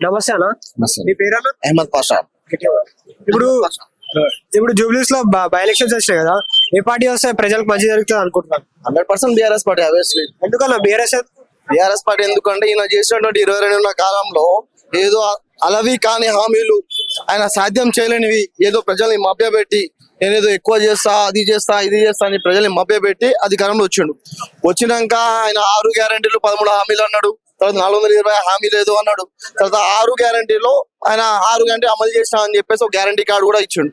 నమస్తే అన్న. మీ పేరన్నా? అహ్మద్ పాషా. ఇప్పుడు ఇప్పుడు జూబ్లీస్లో బై ఎలక్షన్స్ వచ్చినాయి కదా ఏ పార్టీ వస్తే ప్రజలకు మంచి జరుగుతుంది అనుకుంటున్నాను హండ్రెడ్ పర్సెంట్ బీఆర్ఎస్ పార్టీ అవేస్లీ ఎందుకన్నా బీఆర్ఎస్ బీఆర్ఎస్ పార్టీ ఎందుకంటే ఈయన చేసినటువంటి ఇరవై రెండున్న కాలంలో ఏదో అలవి కాని హామీలు ఆయన సాధ్యం చేయలేనివి ఏదో ప్రజల్ని మభ్యపెట్టి నేనేదో ఎక్కువ చేస్తా అది చేస్తా ఇది చేస్తా అని ప్రజల్ని మభ్యపెట్టి అధికారంలో వచ్చిండు. వచ్చినాక ఆయన ఆరు గ్యారంటీలు పదమూడు హామీలు అన్నాడు. తర్వాత నాలుగు వందల ఇరవై హామీ లేదు అన్నాడు. తర్వాత ఆరు గ్యారంటీలో ఆయన ఆరు గంటే అమలు చేసినా అని చెప్పేసి ఒక గ్యారంటీ కార్డు కూడా ఇచ్చిండు.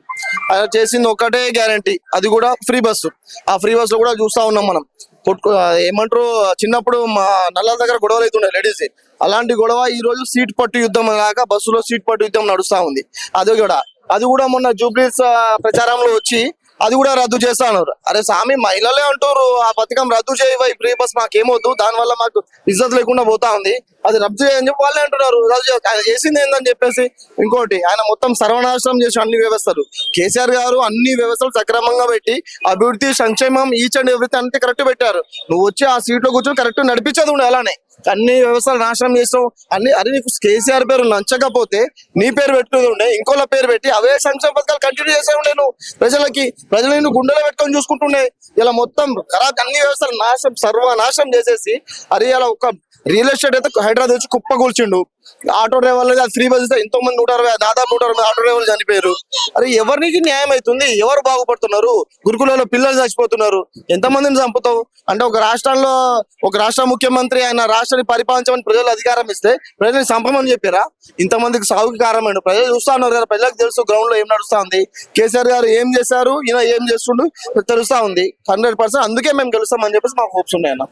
ఆయన చేసింది ఒకటే గ్యారంటీ. అది కూడా ఫ్రీ బస్సు. ఆ ఫ్రీ బస్సు లో కూడా చూస్తా ఉన్నాం మనం. కొట్టుకో ఏమంటారు చిన్నప్పుడు మా నల్ల దగ్గర గొడవలు అవుతుండే లేడీస్ అలాంటి గొడవ ఈ రోజు సీట్ పట్టు యుద్ధం కాక బస్సులో సీట్ పట్టు యుద్ధం నడుస్తా ఉంది. అది కూడా. అది కూడా మొన్న జూబ్లీస్ ప్రచారంలో వచ్చి అది కూడా రద్దు చేస్తాను అరే స్వామి మహిళలే అంటారు ఆ పథకం రద్దు చేయవై ఈ ఫ్రీ బస్ మాకేమొద్దు దాని వల్ల మాకు ఇజ్జత్ లేకుండా పోతా ఉంది. అది రద్దు చేయని చెప్పి వాళ్ళే అంటున్నారు. రద్దు ఆయన చేసింది ఏందని చెప్పేసి ఇంకోటి ఆయన మొత్తం సర్వనాశనం చేసి అన్ని వ్యవస్థలు. కేసీఆర్ గారు అన్ని వ్యవస్థలు సక్రమంగా పెట్టి అభివృద్ధి సంక్షేమం ఈచ్ అండ్ ఎవ్రీథింగ్ అంతే కరెక్ట్ పెట్టారు. నువ్వు వచ్చి ఆ సీట్లో కూర్చొని కరెక్ట్ నడిపించదు అలానే. అన్ని వ్యవస్థలు నాశనం చేస్తావు అన్ని అరే నీకు కేసీఆర్ పేరు నచ్చకపోతే నీ పేరు పెట్టుకుని ఉండే ఇంకోళ్ళ పేరు పెట్టి అవే సంక్షేమ పథకాలు కంటిన్యూ చేసే ఉండే నువ్వు. ప్రజలకి ప్రజలని నువ్వు గుండెలో పెట్టుకొని చూసుకుంటుండే. ఇలా మొత్తం ఖరాబ్ అన్ని వ్యవస్థలు నాశనం సర్వనాశనం చేసేసి అరే ఇలా ఒక రియల్ ఎస్టేట్ అయితే హైదరాబాద్ వచ్చి కుప్ప కూల్చిండు. ఆటో డ్రైవర్లు ఫ్రీ బస్ ఎంతో మంది నూట అరవై దాదాపు నూట అరవై ఆటో డ్రైవర్లు చనిపోయారు. అరే ఎవరికి న్యాయం అవుతుంది? ఎవరు బాగుపడుతున్నారు? గురుకులలో పిల్లలు చచ్చిపోతున్నారు. ఎంత మందిని చంపుతావు? అంటే ఒక రాష్ట్రంలో ఒక రాష్ట్ర ముఖ్యమంత్రి ఆయన రాష్ట్రాన్ని పరిపాలించమని ప్రజలు అధికారం ఇస్తే ప్రజల్ని చంపమని చెప్పారా? ఇంతమందికి సాగుకి కారణమైన ప్రజలు చూస్తా ఉన్నారు కదా ప్రజలకు తెలుసు గ్రౌండ్లో ఏం నడుస్తా ఉంది. కేసీఆర్ గారు ఏం చేశారు? ఈయన ఏం చేస్తుండు? తెలుస్తా ఉంది. హండ్రెడ్ పర్సెంట్ అందుకే మేము గెలుస్తామని చెప్పేసి మాకు హోప్స్ ఉన్నాయి అన్న